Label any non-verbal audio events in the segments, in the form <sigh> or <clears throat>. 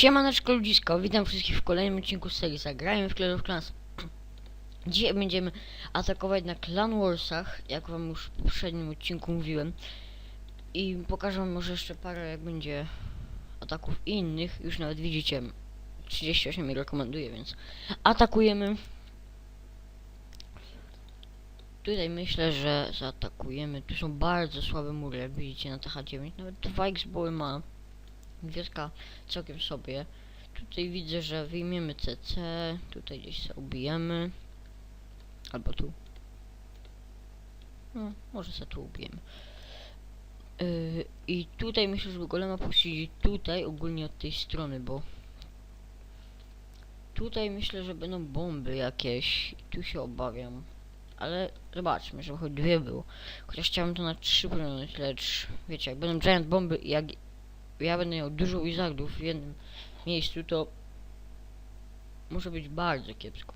Siemaneczko ludzisko, witam wszystkich w kolejnym odcinku serii Zagrajmy w Clash of Clans. <clears throat> Dzisiaj będziemy atakować na Clan Warsach, jak wam już w poprzednim odcinku mówiłem. I pokażę może jeszcze parę, jak będzie ataków innych. Już nawet widzicie, 38 mi rekomenduję, więc atakujemy. Tutaj myślę, że zaatakujemy. Tu są bardzo słabe mury, widzicie na TH9. Nawet 2 x ma. Wioska całkiem sobie. Tutaj widzę, że wyjmiemy CC, tutaj gdzieś sobie ubijemy. Albo tu. No, może sobie tu ubijemy. Yy, I tutaj myślę, żeby golema puścić tutaj, ogólnie od tej strony, bo tutaj myślę, że będą bomby jakieś. Tu się obawiam. Ale zobaczmy, żeby choć dwie było. Chociaż chciałbym to na trzy płynąć, lecz wiecie, jak będą giant bomby, jak ja będę miał dużo wizardów w jednym miejscu, to może być bardzo kiepsko.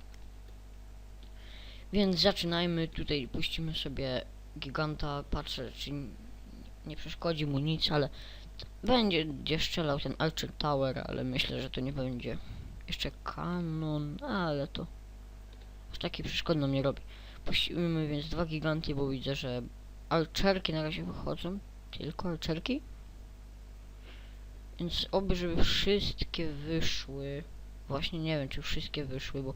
Więc zaczynajmy. Tutaj puścimy sobie giganta. Patrzę, czy nie przeszkodzi mu nic, ale będzie strzelał ten Archer Tower, ale myślę, że to nie będzie. Jeszcze kanon, ale to aż taki przeszkodną nie robi. Puścimy więc dwa giganty, bo widzę, że archerki na razie wychodzą. Tylko archerki? Więc oby, żeby wszystkie wyszły. Właśnie nie wiem, czy wszystkie wyszły, bo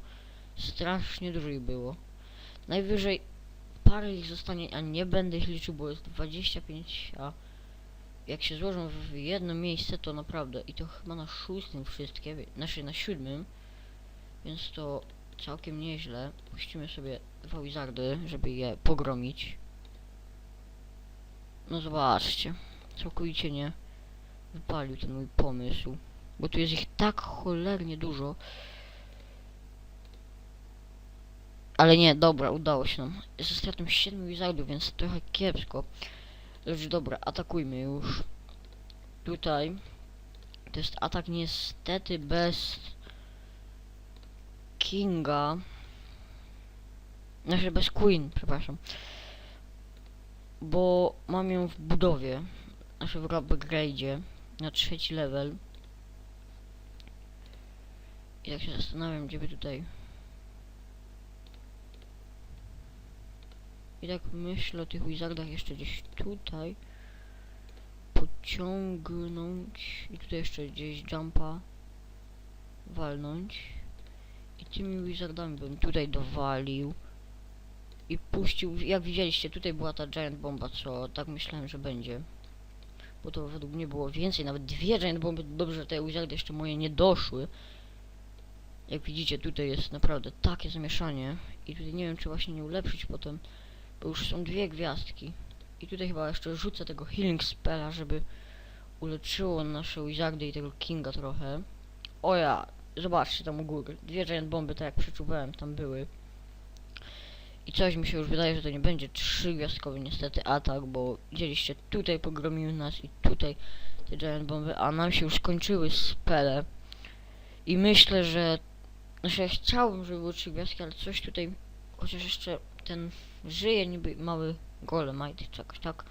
strasznie dużo ich było. Najwyżej parę ich zostanie, a nie będę ich liczył, bo jest 25, a jak się złożą w jedno miejsce, to naprawdę, i to chyba na szóstym wszystkie, znaczy na siódmym, więc to całkiem nieźle. Puścimy sobie dwa wizardy, żeby je pogromić. No zobaczcie, całkowicie nie wypalił ten mój pomysł. Bo tu jest ich tak cholernie dużo. Ale nie, dobra, udało się nam. Ze stratą 7 wizardów, więc trochę kiepsko. Lecz dobra, atakujmy już. Tutaj. To jest atak niestety bez Kinga. Znaczy bez Queen, przepraszam. Bo mam ją w budowie. Znaczy w upgrade'zie na trzeci level. I tak się zastanawiam, gdzie by tutaj... I tak myślę o tych wizardach jeszcze gdzieś tutaj. Pociągnąć. I tutaj jeszcze gdzieś jumpa. Walnąć. I tymi wizardami bym tutaj dowalił. I puścił, jak widzieliście tutaj była ta giant bomba, co tak myślałem, że będzie. Bo to według mnie było więcej, nawet dwie giant bomby, dobrze, że te wizardy jeszcze moje nie doszły. Jak widzicie, tutaj jest naprawdę takie zamieszanie. I tutaj nie wiem, czy właśnie nie ulepszyć potem, bo już są dwie gwiazdki. I tutaj chyba jeszcze rzucę tego healing spella, żeby uleczyło nasze wizardy i tego kinga trochę. O ja, zobaczcie tam u góry, dwie giant bomby, tak jak przeczuwałem, tam były. I coś mi się już wydaje, że to nie będzie trzygwiazdkowy niestety atak, bo widzieliście, tutaj pogromiły nas i tutaj te giant bomby, a nam się już skończyły spele. I myślę, że... Znaczy ja chciałbym, żeby było trzy gwiazdki, ale coś tutaj... Chociaż jeszcze ten żyje niby mały golemite czy jakoś tak.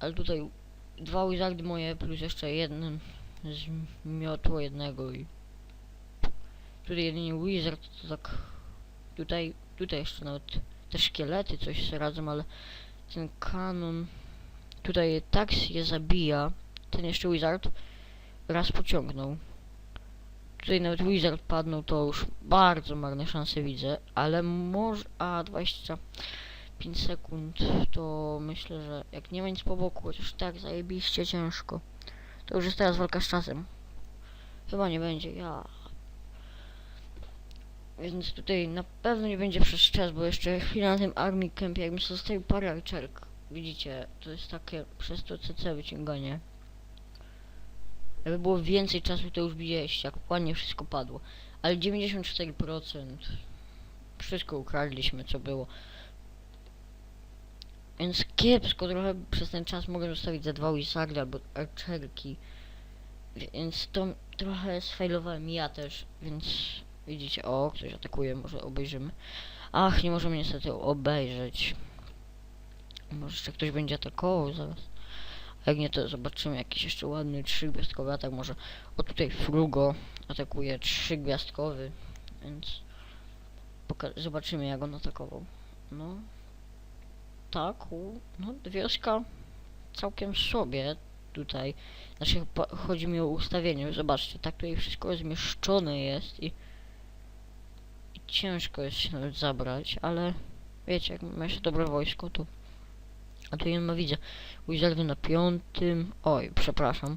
Ale tutaj dwa wizardy moje plus jeszcze jeden zmiotło jednego i... Tutaj jedynie wizard to tak... Tutaj Tutaj jeszcze nawet te szkielety coś sobie radzą, ale ten kanon tutaj tak je zabija. Ten jeszcze wizard raz pociągnął. Tutaj nawet wizard padnął, to już bardzo marne szanse widzę, ale może... A, 25 sekund, to myślę, że jak nie ma nic po boku, chociaż tak zajebiście ciężko, to już jest teraz walka z czasem. Chyba nie będzie, ja więc tutaj na pewno nie będzie przez czas, bo jeszcze chwilę na tym Army Campie, jakbym zostawił parę archerek. Widzicie, to jest takie przez to CC wyciąganie. Jakby było więcej czasu, to już widzieliście, jak ładnie wszystko padło. Ale 94% wszystko ukradliśmy, co było. Więc kiepsko trochę przez ten czas mogę zostawić za dwa wizardy albo archerki. Więc to trochę sfailowałem ja też, więc Widzicie, o, ktoś atakuje, może obejrzymy. Ach, nie możemy niestety obejrzeć. Może jeszcze ktoś będzie atakował zaraz. Jak nie, to zobaczymy jakiś jeszcze ładny trzygwiazdkowy atak. Może o tutaj Frugo atakuje trzygwiazdkowy, więc zobaczymy jak on atakował. No, tak, no wioska całkiem sobie tutaj. Znaczy chodzi mi o ustawienie. Zobaczcie, tak tutaj wszystko zmieszczone jest i, i ciężko jest się nawet zabrać, ale wiecie, jak ma się dobre wojsko, to a tu jedno widzę. Wizardy na piątym. Oj, przepraszam,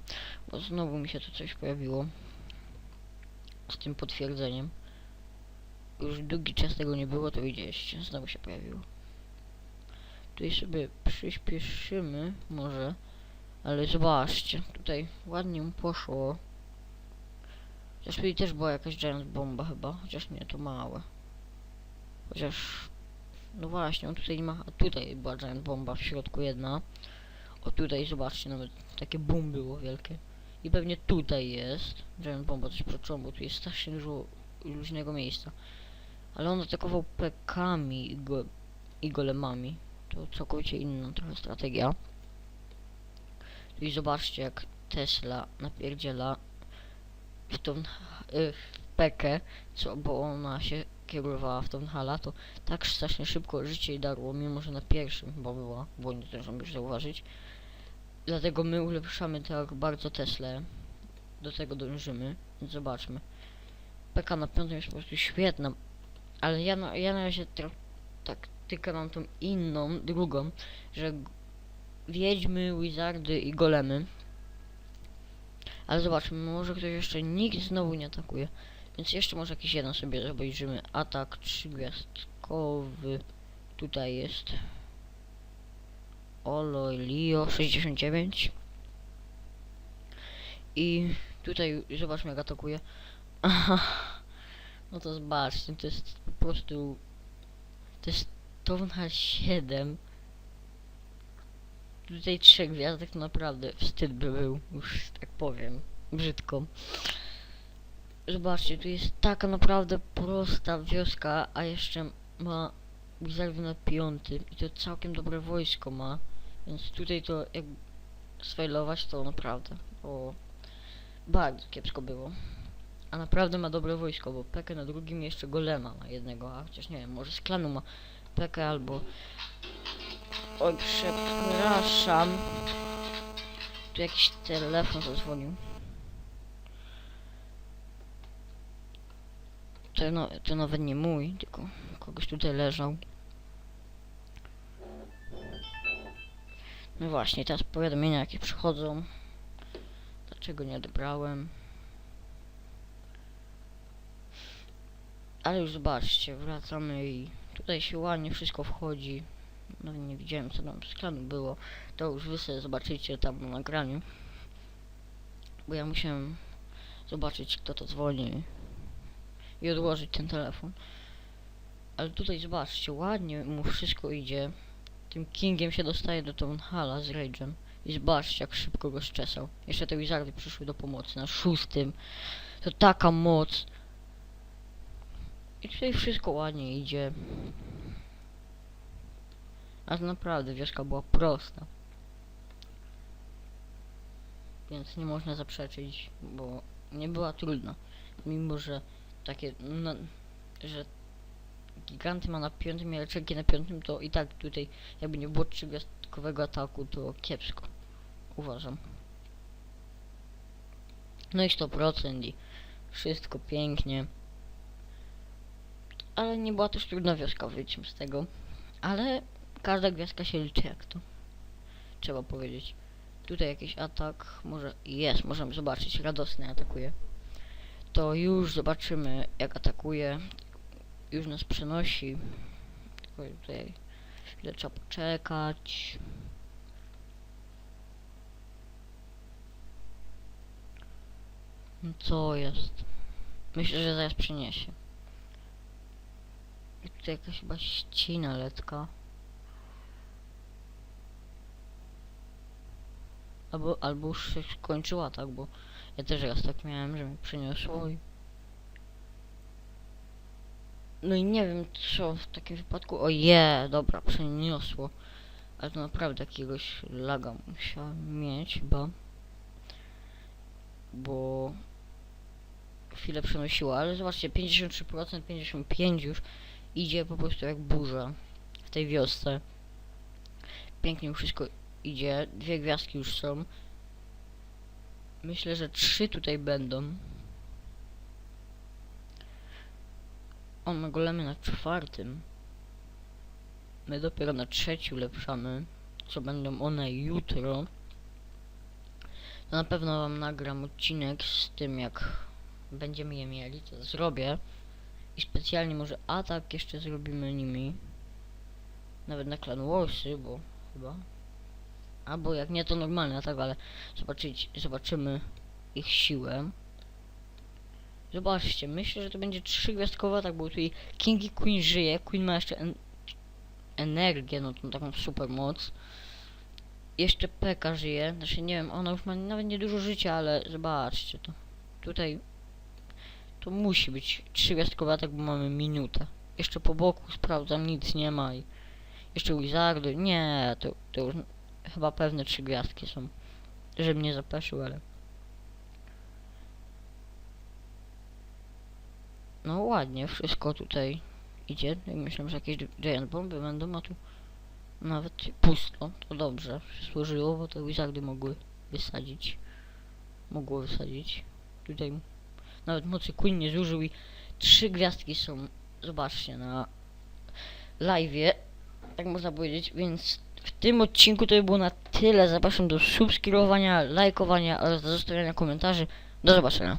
bo znowu mi się tu coś pojawiło. Z tym potwierdzeniem. Już długi czas tego nie było, to widzieliście. Znowu się pojawiło. Tutaj sobie przyspieszymy może. Ale zobaczcie, tutaj ładnie mu poszło. Chociaż tutaj też była jakaś giant bomba chyba, chociaż nie, to małe. Chociaż, no właśnie, on tutaj ma, tutaj była giant bomba w środku jedna. O tutaj, zobaczcie, nawet takie boom było wielkie. I pewnie tutaj jest giant bomba, coś przeczułam, bo tu jest strasznie dużo luźnego miejsca. Ale on atakował pekami i, go, i golemami. To całkowicie inna trochę strategia. I zobaczcie jak Tesla napierdziela w tą y, Pekę, co, bo ona się kierowała w tą hala, to tak strasznie szybko życie jej darło, mimo że na pierwszym chyba była, bo nie zdążam już zauważyć. Dlatego my ulepszamy tak bardzo Teslę. Do tego dążymy, więc zobaczmy. Peka na piątym jest po prostu świetna, ale ja na, ja na razie tra- taktykę mam tą inną, drugą, że wiedźmy, wizardy i golemy. Ale zobaczmy, może ktoś jeszcze nikt znowu nie atakuje. Więc jeszcze może jakiś jeden sobie obejrzymy. Atak trzygwiazdkowy. Tutaj jest. Olo Lio 69. I tutaj zobaczmy jak atakuje. No to zobaczcie, to jest po prostu... To jest Tornhal 7. Tutaj trzech gwiazdek to naprawdę wstyd by był, już tak powiem, brzydko. Zobaczcie, tu jest taka naprawdę prosta wioska, a jeszcze ma rezerwy na piątym i to całkiem dobre wojsko ma, więc tutaj to jak sfailować to naprawdę, o bardzo kiepsko było. A naprawdę ma dobre wojsko, bo Pekę na drugim jeszcze golema ma jednego, a chociaż nie wiem, może z klanu ma Pekę albo Oj, przepraszam. Tu jakiś telefon zadzwonił. To, no, to nawet nie mój, tylko kogoś tutaj leżał. No właśnie, teraz powiadomienia jakie przychodzą. Dlaczego nie odebrałem? Ale już zobaczcie, wracamy i tutaj się ładnie wszystko wchodzi. No nie widziałem co tam z klanu było. To już wy sobie zobaczycie tam na nagraniu. Bo ja musiałem zobaczyć kto to dzwoni i odłożyć ten telefon. Ale tutaj zobaczcie, ładnie mu wszystko idzie. Tym Kingiem się dostaje do Townhala z Rage'em. I zobaczcie jak szybko go szczesał. Jeszcze te Wizardy przyszły do pomocy na szóstym. To taka moc. I tutaj wszystko ładnie idzie. A to naprawdę wioska była prosta. Więc nie można zaprzeczyć, bo nie była trudna. Mimo, że takie, no, że giganty ma na piątym, ale czeki na piątym, to i tak tutaj jakby nie było trzygwiazdkowego ataku, to kiepsko. Uważam. No i 100% i wszystko pięknie. Ale nie była też trudna wioska, wyjdźmy z tego. Ale każda gwiazdka się liczy jak to. Trzeba powiedzieć. Tutaj jakiś atak, może jest, możemy zobaczyć, radosny atakuje. To już zobaczymy jak atakuje. Już nas przenosi. Tylko tutaj chwilę trzeba poczekać. No Co jest? Myślę, że zaraz przyniesie. I tutaj jakaś chyba ścina letka. Albo, albo już się skończyła, tak, bo ja też raz tak miałem, że mi przyniosło i... No i nie wiem co w takim wypadku. O je, dobra, przeniosło. Ale to naprawdę jakiegoś laga musiałem mieć chyba. Bo chwilę przenosiło, ale zobaczcie, 53%, 55% już idzie po prostu jak burza w tej wiosce. Pięknie wszystko idzie, dwie gwiazdki już są. Myślę, że trzy tutaj będą. O, ma golemy na czwartym. My dopiero na trzeci ulepszamy. Co będą one jutro. To na pewno wam nagram odcinek z tym jak będziemy je mieli, to zrobię. I specjalnie może atak jeszcze zrobimy nimi. Nawet na Clan Warsy, bo chyba. Albo jak nie to normalny atak, ale zobaczyć, zobaczymy ich siłę. Zobaczcie, myślę, że to będzie trzygwiazdkowa, tak, bo tutaj King i Queen żyje, Queen ma jeszcze en energię, no tą taką super moc. Jeszcze Pekka żyje, znaczy nie wiem, ona już ma nawet niedużo życia, ale zobaczcie to. Tutaj to musi być trzygwiazdkowa, tak, bo mamy minutę. Jeszcze po boku sprawdzam, nic nie ma i jeszcze Wizardy, nie, to, to już chyba pewne trzy gwiazdki są. Żebym nie zapeszył, ale... No ładnie, wszystko tutaj idzie. I myślę, że jakieś giant bomby będą, a tu nawet pusto. To dobrze służyło, bo te wizardy mogły wysadzić. Mogło wysadzić. Tutaj nawet mocy Queen nie zużył i trzy gwiazdki są, zobaczcie, na live'ie, tak można powiedzieć, więc tym odcinku to by było na tyle. Zapraszam do subskrybowania, lajkowania oraz do zostawiania komentarzy. Do zobaczenia.